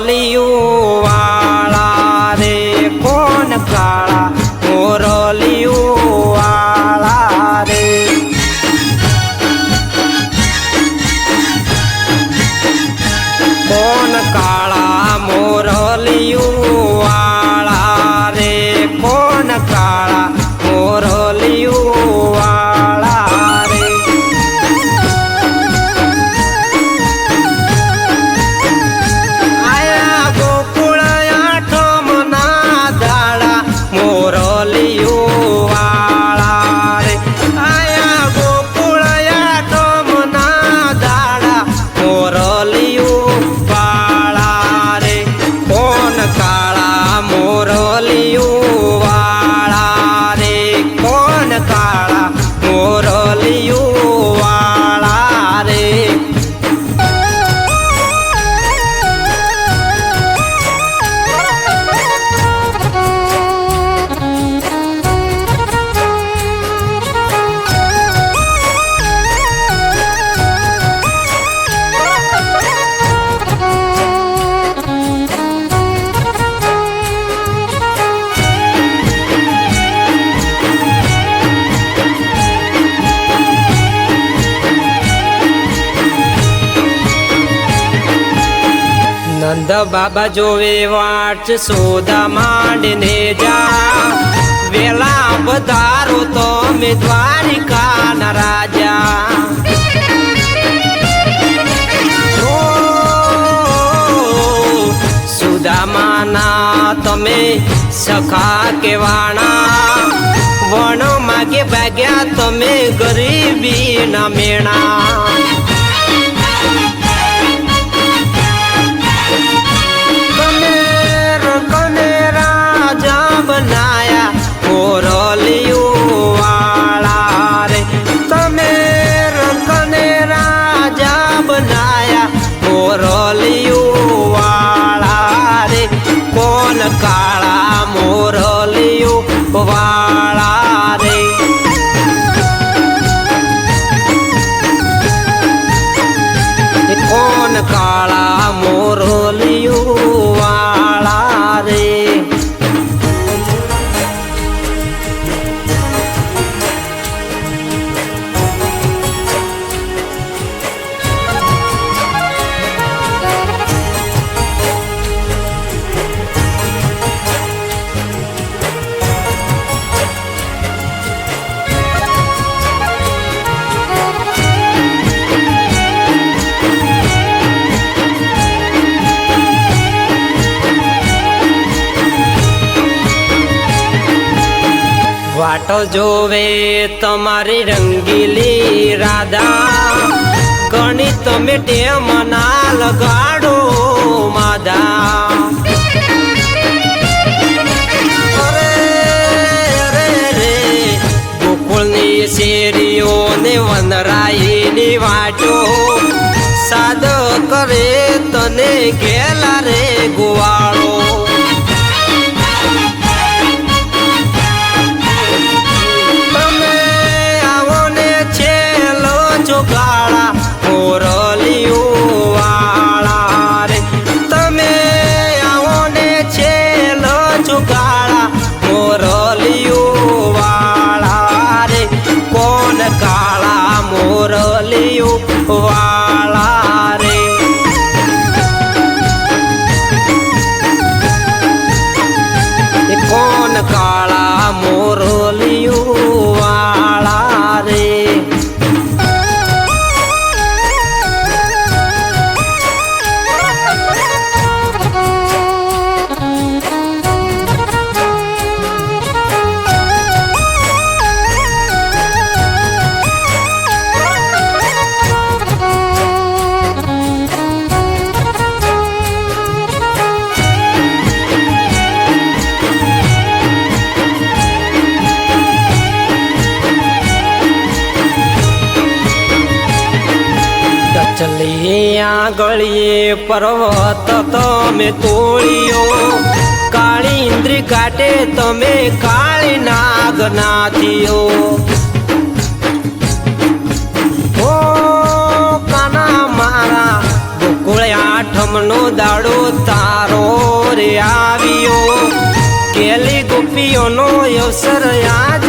বলিউ નંદ બાબા જોવે વાટ સોદા માંડીને જા. વેલા વધારો તો મે દ્વારિકા ના રાજા સુદામાના તમે સખા કેવાણા. વણ માગે ભાગ્યા તમે ગરીબી ના મેણા. கால વાટો જોવે તમારી રંગીલી રાધા. ઘણી તમે ટેમ ના લગાડો રે ગોકુળની શેરીઓ ને વનરાઈની વાટો. સાદ કરે તને ગેલા રે ગોવાળો. કાળા મોરલિયું ચલી ગળીએ પર્વત તમે તોડ્યો. કાળી ઇન્દ્રી કાટે તમે કાળી નાગ નાથીઓ ઓ કાના મારા, ગોકુળ આઠમનો દાડો તારો રે આવ્યો. કેલી ગોપીઓનો અવસર આજ